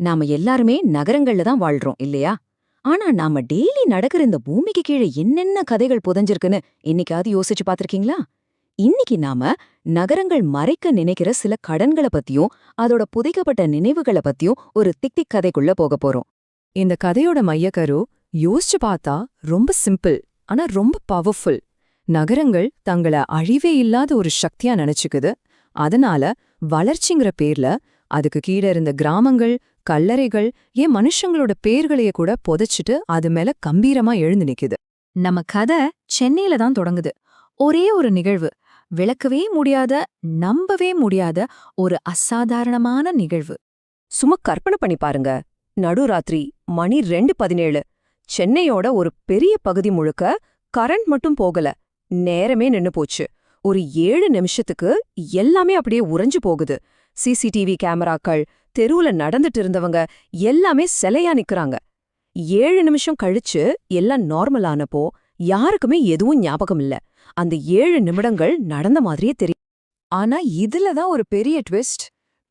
நாம எல்லாருமே நகரங்கள்ல தான் வாழ்றோம் இல்லையா? ஆனா நாம டெய்லி நடக்கிற இந்த பூமிக்கு கீழே என்னென்ன கதைகள் புதஞ்சிருக்குன்னு இன்னைக்காவது யோசிச்சு பாத்திருக்கீங்களா இன்னைக்கு நாம நகரங்கள் மறைக்க நினைக்கிற சில கடன்களை பத்தியும் அதோட புதைக்கப்பட்ட நினைவுகளை பத்தியும் ஒரு திக்திக் கதைக்குள்ள போக போறோம். இந்த கதையோட மையக்கரு யோசிச்சு பார்த்தா ரொம்ப சிம்பிள் ஆனா ரொம்ப பவர்ஃபுல். நகரங்கள் தங்கள அழிவே இல்லாத ஒரு சக்தியா நினைச்சுக்குது. அதனால வளர்ச்சிங்கிற பேர்ல அதுக்கு கீழே இருந்த கிராமங்கள் கல்லறைகள் ஏன் மனுஷங்களோட பேர்களைய கூட புதைச்சிட்டு அது மேல கம்பீரமா எழுந்து நிக்குது. நம்ம கதை சென்னையில தான் தொடங்குது. ஒரே ஒரு நிகழ்வு விளக்கவே முடியாத நம்பவே முடியாத ஒரு அசாதாரணமான நிகழ்வு. சும்மா கற்பனை பண்ணி பாருங்க. நடுராத்திரி மணி ரெண்டு பதினேழு. சென்னையோட ஒரு பெரிய பகுதி முழுக்க கரண்ட் மட்டும் போகல. நேரமே நின்னு போச்சு. ஒரு ஏழு நிமிஷத்துக்கு எல்லாமே அப்படியே உறைஞ்சு போகுது. சிசிடிவி கேமராக்கள் தெருவுல நடந்துட்டு இருந்தவங்க எல்லாமே சிலையா நிக்கறாங்க. ஏழு நிமிஷம் கழிச்சு எல்லாம் நார்மல் ஆனப்போ யாருக்குமே எதுவும் ஞாபகம் இல்ல. அந்த ஏழு நிமிடங்கள் நடந்த மாதிரியே தெரியும் ஆனா இதுல தான் ஒரு பெரிய ட்விஸ்ட்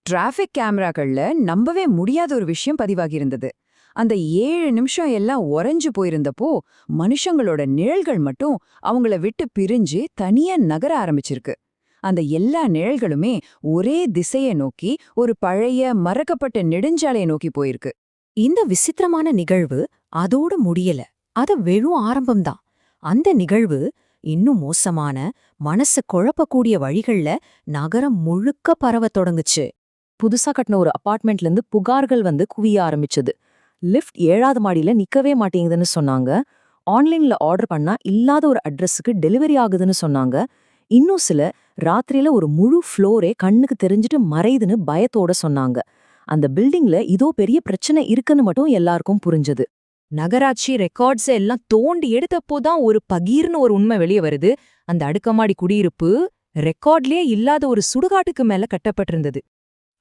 டிராஃபிக் கேமராக்கள்ல நம்பவே முடியாத ஒரு விஷயம் பதிவாகியிருந்தது. அந்த ஏழு நிமிஷம் எல்லாம் உறைஞ்சு போயிருந்தப்போ மனுஷங்களோட நிழல்கள் மட்டும் அவங்கள விட்டு பிரிஞ்சு தனியா நகர ஆரம்பிச்சிருக்கு. அந்த எல்லா நிழல்களுமே ஒரே திசையை நோக்கி ஒரு பழைய மறக்கப்பட்ட நெடுஞ்சாலையை நோக்கி போயிருக்கு. இந்த விசித்திரமான நிகழ்வு அதோட முடியல. அத வெறும் ஆரம்பம்தான். அந்த நிகழ்வு இன்னும் மோசமான மனசு குழப்பக்கூடிய வழிகள்ல நகரம் முழுக்க பரவ தொடங்குச்சு. புதுசா கட்டின ஒரு அபார்ட்மெண்ட்ல இருந்து புகார்கள் வந்து குவிய ஆரம்பிச்சது. லிஃப்ட் ஏழாவது மாடியில நிக்கவே மாட்டேங்குதுன்னு சொன்னாங்க. ஆன்லைன்ல ஆர்டர் பண்ணா இல்லாத ஒரு அட்ரஸுக்கு டெலிவரி ஆகுதுன்னு சொன்னாங்க. இன்னும் சில ராத்திரியில ஒரு முழு ஃப்ளோரே கண்ணுக்கு தெரிஞ்சுட்டு மறையுதுன்னு பயத்தோட சொன்னாங்க. அந்த பில்டிங்ல இதோ பெரிய பிரச்சனை இருக்குன்னு மட்டும் எல்லாருக்கும் புரிஞ்சது. நகராட்சி ரெக்கார்ட்ஸ் எல்லாம் தோண்டி எடுத்தப்போ தான் ஒரு பகீர்னு ஒரு உண்மை வெளியே வருது. அந்த அடுக்கமாடி குடியிருப்பு ரெக்கார்ட்லயே இல்லாத ஒரு சுடுகாட்டுக்கு மேல கட்டப்பட்டிருந்தது.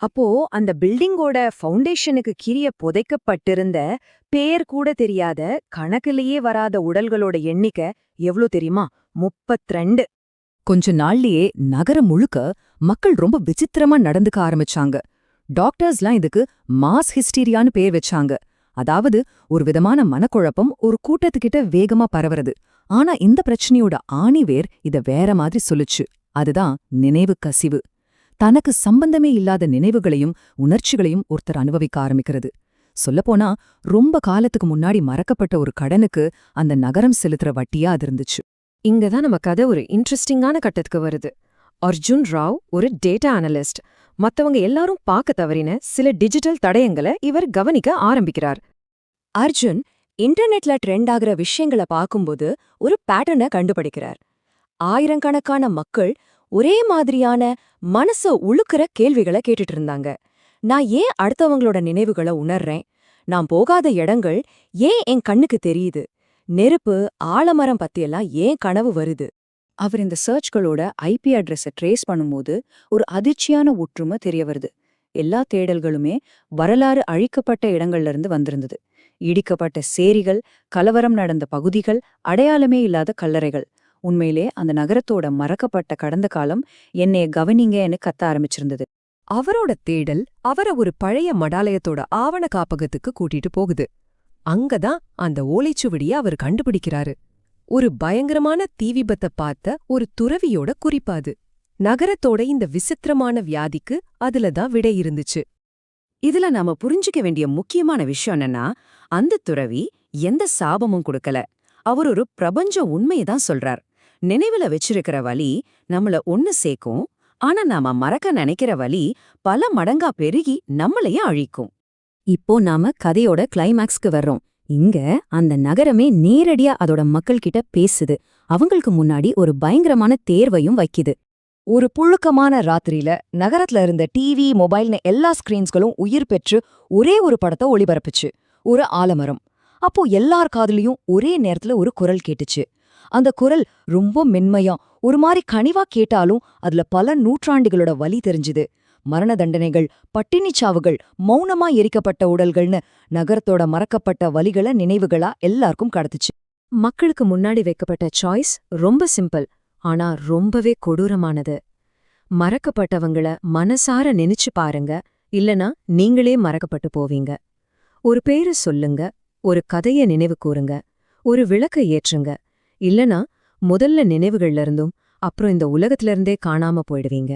அப்போ அந்த பில்டிங்கோட ஃபவுண்டேஷனுக்கு கீழே புதைக்கப்பட்டிருந்த பேர் கூட தெரியாத கணக்கிலேயே வராத உடல்களோட எண்ணிக்கை எவ்ளோ தெரியுமா? முப்பத்திரெண்டு கொஞ்ச நாள்லயே நகரம் முழுக்க மக்கள் ரொம்ப விசித்திரமா நடந்துக்க ஆரம்பிச்சாங்க. டாக்டர்ஸ்லாம் இதுக்கு மாஸ் ஹிஸ்டீரியான்னு பேர் வச்சாங்க. அதாவது ஒரு விதமான மனக்குழப்பம் ஒரு கூட்டத்துக்கிட்ட வேகமா பரவறது. ஆனா இந்த பிரச்சனையோட ஆணிவேர் இத வேற மாதிரி சொல்லுச்சு. அதுதான் நினைவு கசிவு. தனக்கு சம்பந்தமே இல்லாத நினைவுகளையும் உணர்ச்சிகளையும் ஒருத்தர் அனுபவிக்க ஆரம்பிக்கிறது. சொல்லப்போனா ரொம்ப காலத்துக்கு முன்னாடி மறக்கப்பட்ட ஒரு கடனுக்கு அந்த நகரம் செலுத்துற வட்டியா அது இருந்துச்சு. இங்க தான் நம்ம கதை ஒரு இன்ட்ரெஸ்டிங்கான கட்டத்துக்கு வருது. அர்ஜுன் ராவ் ஒரு டேட்டா அனலிஸ்ட் மத்தவங்க எல்லாரும் பார்க்க தவறின சில டிஜிட்டல் தடயங்களை இவர் கவனிக்க ஆரம்பிக்கிறார். அர்ஜுன் இன்டர்நெட்ல ட்ரெண்ட் ஆகிற விஷயங்களை பார்க்கும்போது ஒரு பேட்டர்னை கண்டுபிடிக்கிறார். ஆயிரக்கணக்கான மக்கள் ஒரே மாதிரியான மனச உழுக்கிற கேள்விகளை கேட்டுட்டு இருந்தாங்க. நான் ஏன் அடுத்தவங்களோட நினைவுகளை உணர்றேன்? நான் போகாத இடங்கள் ஏன் என் கண்ணுக்கு தெரியுது? நெருப்பு ஆலமரம் பத்தியெல்லாம் ஏன் கனவு வருது? அவர் இந்த சர்ச்களோட ஐபி அட்ரஸை ட்ரேஸ் பண்ணும்போது ஒரு அதிர்ச்சியான ஒற்றுமை தெரிய வருது. எல்லா தேடல்களுமே வரலாறு அழிக்கப்பட்ட இடங்கள்ல இருந்து வந்திருந்தது. இடிக்கப்பட்ட சேரிகள் கலவரம் நடந்த பகுதிகள் அடையாளமே இல்லாத கல்லறைகள். உண்மையிலே அந்த நகரத்தோட மறக்கப்பட்ட கடந்த காலம் என்னைய கவனிங்கன்னு கத்த ஆரம்பிச்சிருந்தது. அவரோட தேடல் அவர ஒரு பழைய மடாலயத்தோட ஆவண காப்பகத்துக்கு கூட்டிட்டு போகுது. அங்கதான் அந்த ஓலைச்சுவடிய அவர் கண்டுபிடிக்கிறாரு. ஒரு பயங்கரமான தீ விபத்தை பார்த்த ஒரு துறவியோட குறிப்பாது. நகரத்தோட இந்த விசித்திரமான வியாதிக்கு அதுல தான் விடை இருந்துச்சு. இதுல நாம புரிஞ்சுக்க வேண்டிய முக்கியமான விஷயம் என்னன்னா அந்த துறவி எந்த சாபமும் கொடுக்கல. அவர் ஒரு பிரபஞ்ச உண்மையதான் சொல்றார். நினைவுல வச்சிருக்கிற வழி நம்மள ஒன்னு சேர்க்கும் ஆனா நாம மறக்க நினைக்கிற வழி பல மடங்கா பெருகி நம்மளையே அழிக்கும். இப்போ நாம கதையோட கிளைமேக்ஸ்க்கு வர்றோம். இங்க அந்த நகரமே நேரடியா அதோட மக்கள் கிட்ட பேசுது. அவங்களுக்கு முன்னாடி ஒரு பயங்கரமான தேர்வையும் வைக்குது. ஒரு புழுக்கமான ராத்திரியில நகரத்துல இருந்த டிவி மொபைல்னு எல்லா ஸ்கிரீன்ஸ்களும் உயிர் பெற்று ஒரே ஒரு படத்தை ஒளிபரப்புச்சு. ஒரு ஆலமரம். அப்போ எல்லார் காதுலயும் ஒரே நேரத்துல ஒரு குரல் கேட்டுச்சு. அந்த குரல் ரொம்ப மென்மையா ஒரு மாதிரி கனிவா கேட்டாலும் அதுல பல நூற்றாண்டுகளோட வலி தெரிஞ்சுது. மரண தண்டனைகள் பட்டினிச்சாவுகள் மௌனமா எரிக்கப்பட்ட உடல்கள்னு நகரத்தோட மறக்கப்பட்ட வலிகள நினைவுகளா எல்லாருக்கும் கடத்துச்சு. மக்களுக்கு முன்னாடி வைக்கப்பட்ட சாய்ஸ் ரொம்ப சிம்பிள் ஆனா ரொம்பவே கொடூரமானது. மறக்கப்பட்டவங்கள மனசார நினைச்சு பாருங்க இல்லனா நீங்களே மறக்கப்பட்டு போவீங்க. ஒரு பேரை சொல்லுங்க ஒரு கதைய நினைவு கூறுங்க ஒரு விளக்க ஏற்றுங்க இல்லனா முதல்ல நினைவுகள்ல இருந்தும் அப்புறம் இந்த உலகத்துல இருந்தே காணாம போயிடுவீங்க.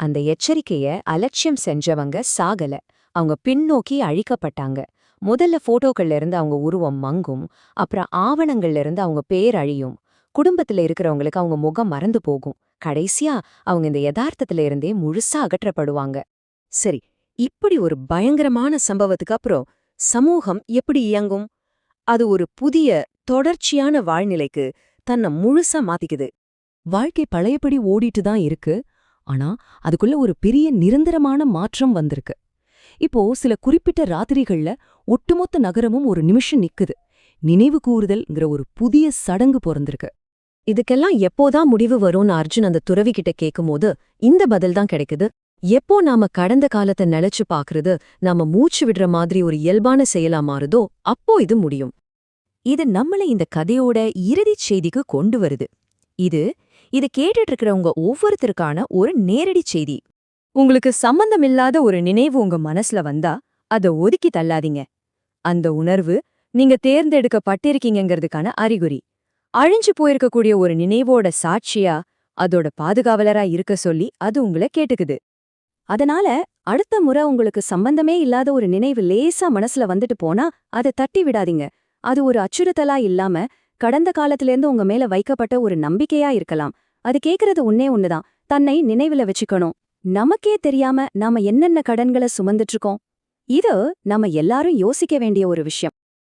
அந்த எச்சரிக்கைய அலட்சியம் செஞ்சவங்க சாகல. அவங்க பின்னோக்கி அழிக்கப்பட்டாங்க. முதல்ல போட்டோக்கள்ல இருந்து அவங்க உருவம் மங்கும் அப்புறம் ஆவணங்கள்ல இருந்து அவங்க பேர் அழியும். குடும்பத்துல இருக்கிறவங்களுக்கு அவங்க முகம் மறந்து போகும். கடைசியா அவங்க இந்த யதார்த்தத்துல இருந்தே முழுசா அகற்றப்படுவாங்க. சரி இப்படி ஒரு பயங்கரமான சம்பவத்துக்கு அப்புறம் சமூகம் எப்படி இயங்கும்? அது ஒரு புதிய தொடர்ச்சியான வாழ்நிலைக்கு தன்னை முழுசா மாத்திக்குது. வாழ்க்கை பழையபடி ஓடிட்டு தான் இருக்கு. ஆனா அதுக்குள்ள ஒரு பெரிய நிரந்தரமான மாற்றம் வந்திருக்கு. இப்போ சில குறிப்பிட்ட ராத்திரிகள்ல ஒட்டுமொத்த நகரமும் ஒரு நிமிஷம் நிக்குது. நினைவு கூறுதல்ங்கிற ஒரு புதிய சடங்கு பிறந்திருக்கு. இதுக்கெல்லாம் எப்போதான் முடிவு வரும்னு அர்ஜுன் அந்த துறவி கிட்ட கேக்கும்போது இந்த பதில் தான் கிடைக்குது. எப்போ நாம கடந்த காலத்தை நினைச்சு பாக்குறது நாம மூச்சு விடுற மாதிரி ஒரு இயல்பான செயலா மாறுதோ அப்போ இது முடியும். இது நம்மள இந்த கதையோட இறுதிச் செய்திக்கு கொண்டு வருது. இது இது கேட்டுட்டு இருக்கிறவங்க ஒவ்வொருத்தருக்கான ஒரு நேரடி செய்தி. உங்களுக்கு சம்பந்தமில்லாத ஒரு நினைவு உங்க மனசுல வந்தா அத ஒதுக்கி தள்ளாதீங்க. அந்த உணர்வு நீங்க தேர்ந்தெடுக்கப்பட்டிருக்கீங்கங்கிறதுக்கான அறிகுறி. அழிஞ்சு போயிருக்கக்கூடிய ஒரு நினைவோட சாட்சியா அதோட பாதுகாவலரா இருக்க சொல்லி அது உங்களை கேட்டுக்குது. அதனால அடுத்த முறை உங்களுக்கு சம்பந்தமே இல்லாத ஒரு நினைவு லேசா மனசுல வந்துட்டு போனா அதை தட்டி விடாதீங்க. அது ஒரு அச்சுறுத்தலா இல்லாம கடந்த காலத்திலேருந்து உங்க மேல வைக்கப்பட்ட ஒரு நம்பிக்கையா இருக்கலாம். அது கேக்குறது உன்னே ஒண்ணுதான். தன்னை நினைவுல வச்சுக்கணும். நமக்கே தெரியாம நாம என்னென்ன கடன்களை சுமந்துட்டு இருக்கோம் இது நம்ம எல்லாரும் யோசிக்க வேண்டிய ஒரு விஷயம்.